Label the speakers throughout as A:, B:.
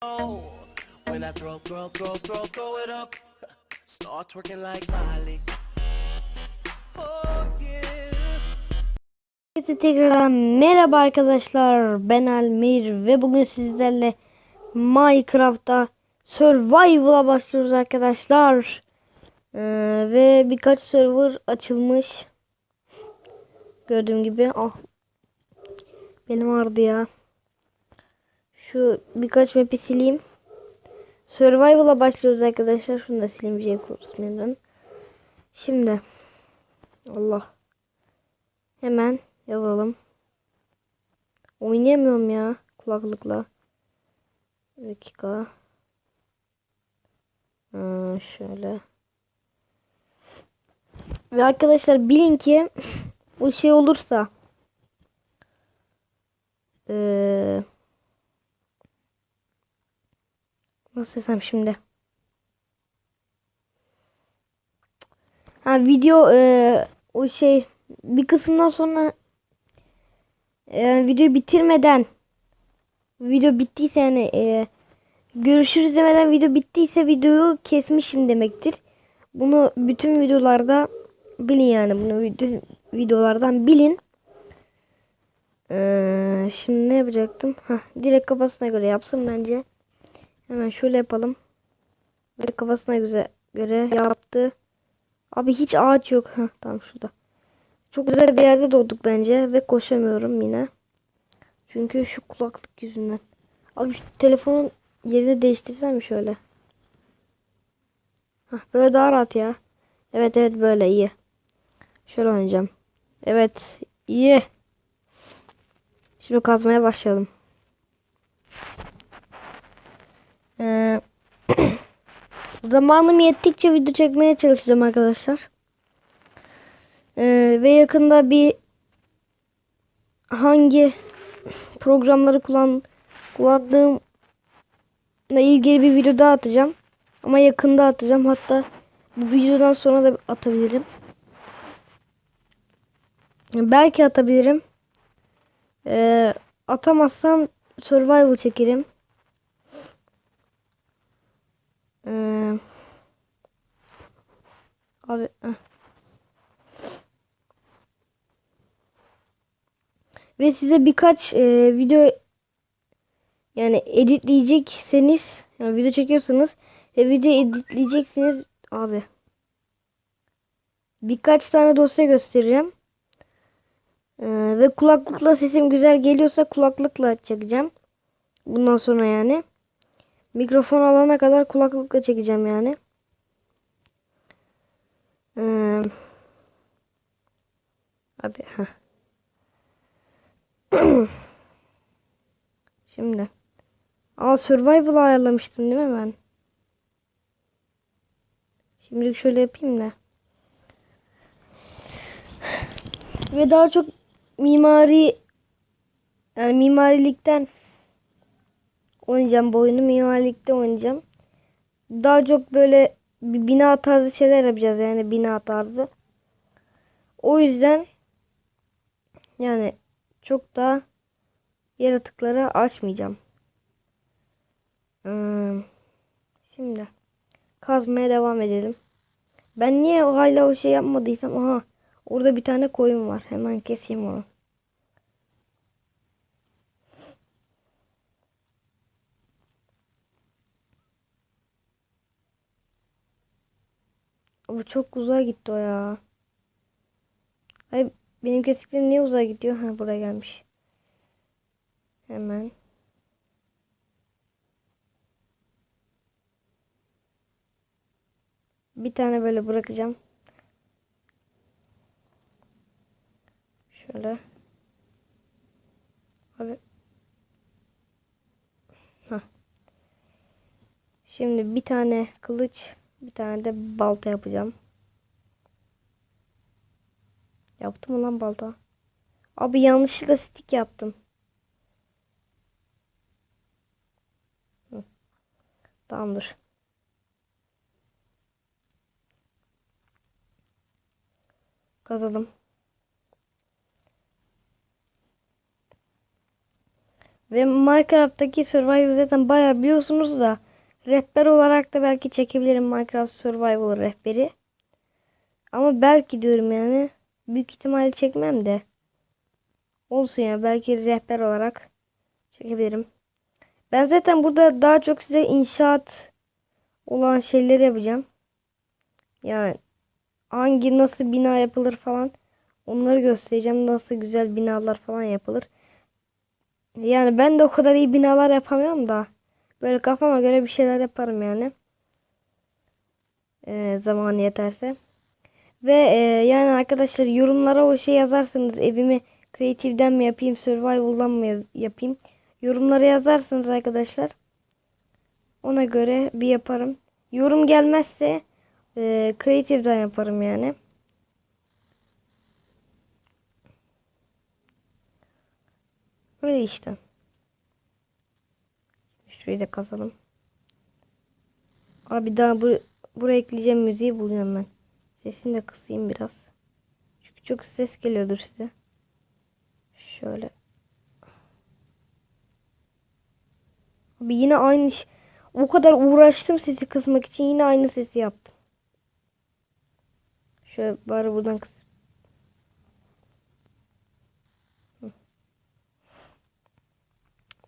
A: When I throw, throw, throw, throw, throw it up, start twerking like Miley. Oh yeah.
B: Tekrardan merhaba arkadaşlar ben Almir ve bugün sizlerle Minecraft'ta Survival'a başlıyoruz arkadaşlar Ee, ve birkaç server açılmış gördüğüm gibi ah benim vardı ya şu birkaç map'i sileyim Survival'a başlıyoruz arkadaşlar şunu da sileyim J şimdi Allah hemen yazalım. Oynayamıyorum ya kulaklıkla. Bir dakika. Ha, şöyle. Ve arkadaşlar bilin ki bu şey olursa eee nasıl desem şimdi ha video eee, o şey bir kısımdan sonra yani video bitirmeden video bittiyse yani e, görüşürüz demeden video bittiyse videoyu kesmişim demektir. Bunu bütün videolarda bilin yani bunu bütün videolardan bilin. Ee, şimdi ne yapacaktım? Heh, direkt kafasına göre yapsın bence. Hemen şöyle yapalım. Ve kafasına göre, göre yaptı. Abi hiç ağaç yok. Heh, tamam şurada. Çok güzel bir yerde doğduk bence ve koşamıyorum yine. Çünkü şu kulaklık yüzünden. Abi şu telefonun yerini değiştirsem mi şöyle? Hah, böyle daha rahat ya. Evet evet böyle iyi. Şöyle oynayacağım. Evet iyi. Şimdi kazmaya başlayalım. Ee, zamanım yettikçe video çekmeye çalışacağım arkadaşlar. Ee, ve yakında bir hangi programları kullan kullandığımla ilgili bir video daha atacağım. Ama yakında atacağım. Hatta bu videodan sonra da atabilirim. Belki atabilirim. Ee, atamazsam survival çekerim. Ee, abi heh. Ve size birkaç e, video yani editleyecekseniz yani video çekiyorsanız ve video editleyeceksiniz abi. Birkaç tane dosya göstereceğim. Ee, ve kulaklıkla sesim güzel geliyorsa kulaklıkla çekeceğim. Bundan sonra yani. Mikrofon alana kadar kulaklıkla çekeceğim yani. Ee, heh. Şimdi. Aa survival ayarlamıştım değil mi ben? Şimdi şöyle yapayım da. Ve daha çok mimari yani mimarilikten oynayacağım bu oyunu. Mimarilikte oynayacağım. Daha çok böyle bina tarzı şeyler yapacağız yani bina tarzı. O yüzden yani çok da yaratıkları açmayacağım. Hmm. Şimdi kazmaya devam edelim. Ben niye hala o şey yapmadıysam aha orada bir tane koyun var. Hemen keseyim onu. Bu çok uzağa gitti o ya. Ay benim kesiklerim niye uzağa gidiyor? Ha buraya gelmiş. Hemen. Bir tane böyle bırakacağım. Şöyle. Abi. Heh. Şimdi bir tane kılıç, bir tane de balta yapacağım. Yaptım mı lan balta? Abi yanlışlıkla stick yaptım. Hı. Tamamdır. Kazalım. Ve Minecraft'taki Survival zaten bayağı biliyorsunuz da rehber olarak da belki çekebilirim Minecraft Survival rehberi. Ama belki diyorum yani. Büyük ihtimalle çekmem de. Olsun ya belki rehber olarak çekebilirim. Ben zaten burada daha çok size inşaat olan şeyleri yapacağım. Yani hangi nasıl bina yapılır falan onları göstereceğim. Nasıl güzel binalar falan yapılır. Yani ben de o kadar iyi binalar yapamıyorum da böyle kafama göre bir şeyler yaparım yani. Ee, zaman yeterse. Ve e, yani arkadaşlar yorumlara o şey yazarsanız evimi Creative'den mi yapayım, Survival'dan mı yapayım? Yorumlara yazarsınız arkadaşlar. Ona göre bir yaparım. Yorum gelmezse e, Creative'den yaparım yani. Öyle işte. Şurayı da kazalım. Abi daha bu buraya ekleyeceğim müziği buluyorum ben. Sesini de kısayım biraz. Çünkü çok ses geliyordur size. Şöyle. Abi yine aynı ş- o kadar uğraştım sesi kısmak için yine aynı sesi yaptım. Şöyle bari buradan kıs.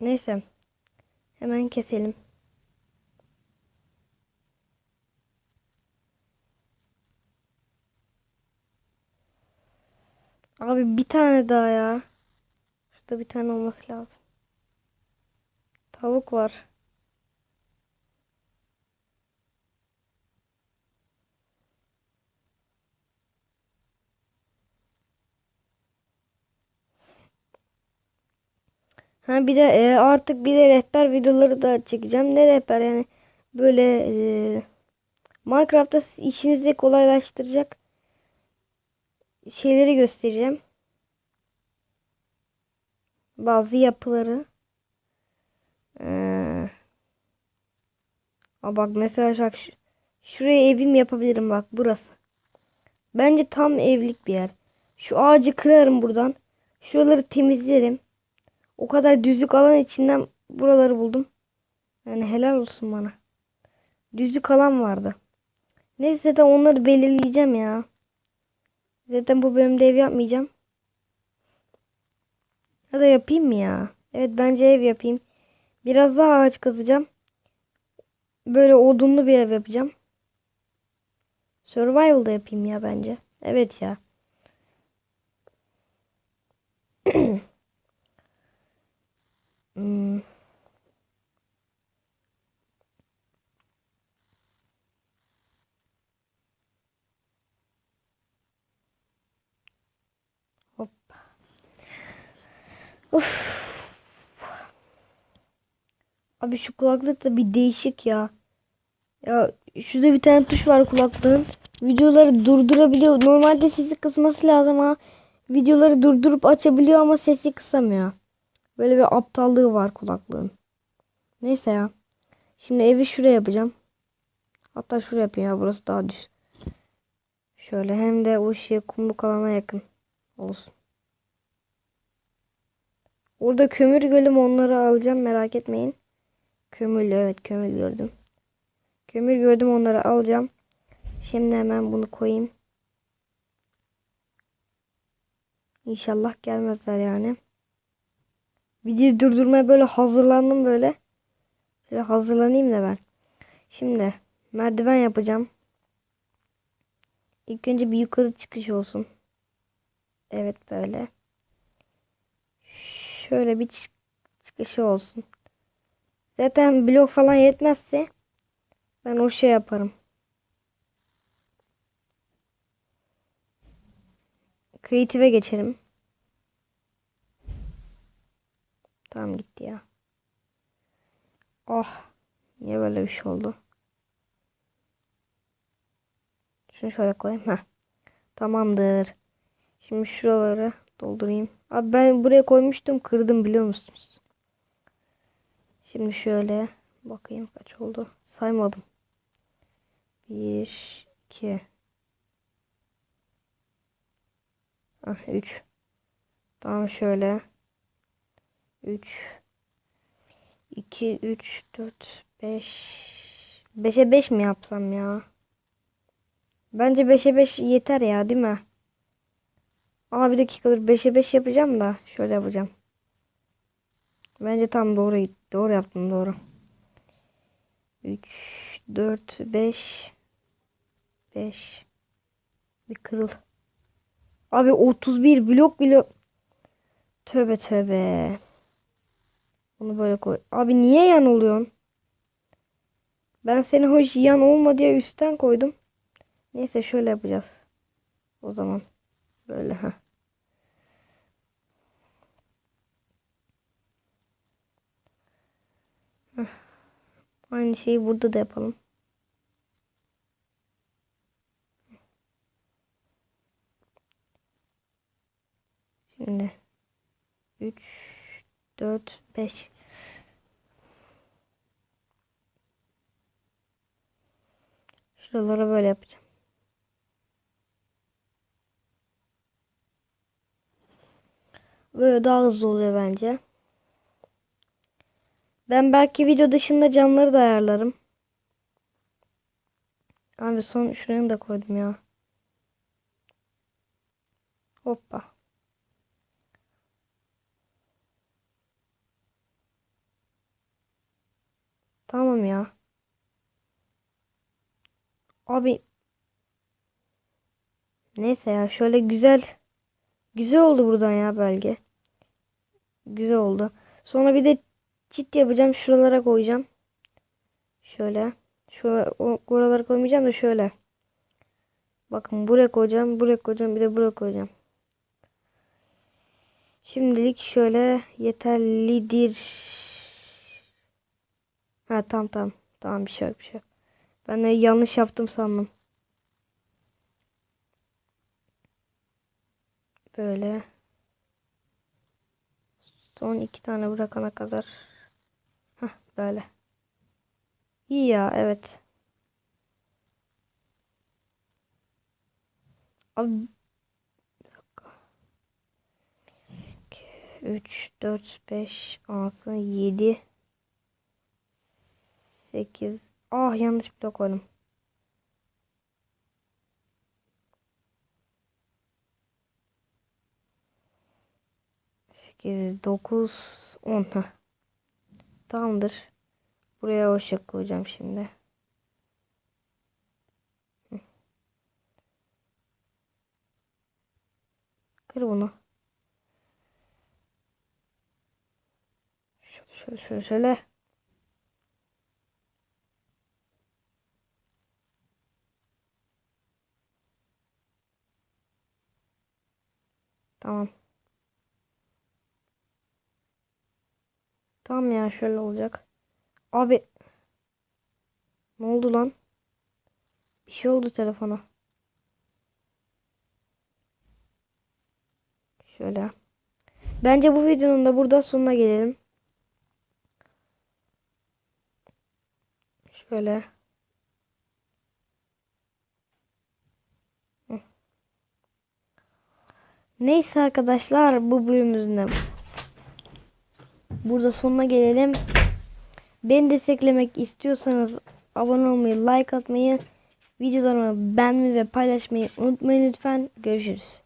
B: Neyse. Hemen keselim. Abi bir tane daha ya. Şurada bir tane olması lazım. Tavuk var. Ha bir de e, artık bir de rehber videoları da çekeceğim. Ne rehber yani böyle e, Minecraft'ta işinizi kolaylaştıracak şeyleri göstereceğim. Bazı yapıları. Ee, aa bak mesela bak şu- şuraya evim yapabilirim bak burası. Bence tam evlik bir yer. Şu ağacı kırarım buradan. Şuraları temizlerim. O kadar düzlük alan içinden buraları buldum. Yani helal olsun bana. Düzlük alan vardı. Neyse de onları belirleyeceğim ya. Zaten bu bölümde ev yapmayacağım. Ya da yapayım mı ya? Evet bence ev yapayım. Biraz daha ağaç kazacağım. Böyle odunlu bir ev yapacağım. Survival'da yapayım ya bence. Evet ya. Hmm. Hop. Of. Abi şu kulaklık da bir değişik ya. Ya şurada bir tane tuş var kulaklığın. Videoları durdurabiliyor. Normalde sesi kısması lazım ama videoları durdurup açabiliyor ama sesi kısamıyor. Böyle bir aptallığı var kulaklığın. Neyse ya. Şimdi evi şuraya yapacağım. Hatta şuraya yapayım ya burası daha düz. Şöyle hem de o şey kumluk alana yakın olsun. Orada kömür gölüm onları alacağım merak etmeyin. Kömürlü evet kömür gördüm. Kömür gördüm onları alacağım. Şimdi hemen bunu koyayım. İnşallah gelmezler yani. Videoyu durdurmaya böyle hazırlandım böyle. Şöyle hazırlanayım da ben. Şimdi merdiven yapacağım. İlk önce bir yukarı çıkış olsun. Evet böyle. Şöyle bir çık- çıkışı olsun. Zaten blok falan yetmezse ben o şey yaparım. Creative'e geçelim. Tamam gitti ya. Oh. Niye böyle bir şey oldu? Şunu şöyle koyayım. Heh. Tamamdır. Şimdi şuraları doldurayım. Abi ben buraya koymuştum. Kırdım biliyor musunuz? Şimdi şöyle bakayım kaç oldu. Saymadım. 1 2 Ah 3 Tamam şöyle 3 2, 3, 4, 5. 5'e 5 mi yapsam ya? Bence 5'e 5 yeter ya değil mi? Aa bir dakika dur 5'e 5 yapacağım da şöyle yapacağım. Bence tam doğru doğru yaptım doğru. 3 4 5 5 bir kırıl. Abi 31 blok bile Tövbe tövbe. Bunu böyle koy. Abi niye yan oluyorsun? Ben seni hoş yan olma diye üstten koydum. Neyse şöyle yapacağız. O zaman böyle ha. Aynı şeyi burada da yapalım. Şimdi 3 4 5 Şuralara böyle yapacağım. Böyle daha hızlı oluyor bence. Ben belki video dışında camları da ayarlarım. Abi son şuraya da koydum ya. Hoppa. Tamam ya. Abi. Neyse ya şöyle güzel. Güzel oldu buradan ya belge. Güzel oldu. Sonra bir de çit yapacağım. Şuralara koyacağım. Şöyle. Şu o, buralara koymayacağım da şöyle. Bakın buraya koyacağım. Buraya koyacağım. Bir de buraya koyacağım. Şimdilik şöyle yeterlidir. Ha tamam tamam. Tamam bir şey yok bir şey yok. Ben de yanlış yaptım sandım. Böyle. Son iki tane bırakana kadar. Hah böyle. İyi ya evet. Abi 3 4 5 6 7 8 Ah yanlış blok koydum. Sekiz, dokuz, on. Heh. Tamamdır. Buraya ışık koyacağım şimdi. Kır bunu. Şöyle şöyle. şöyle. Tamam. Tamam ya şöyle olacak. Abi. Ne oldu lan? Bir şey oldu telefona. Şöyle. Bence bu videonun da burada sonuna gelelim. Şöyle. Neyse arkadaşlar bu bölümümüzün de burada sonuna gelelim. Beni desteklemek istiyorsanız abone olmayı, like atmayı, videolarımı beğenmeyi ve paylaşmayı unutmayın lütfen. Görüşürüz.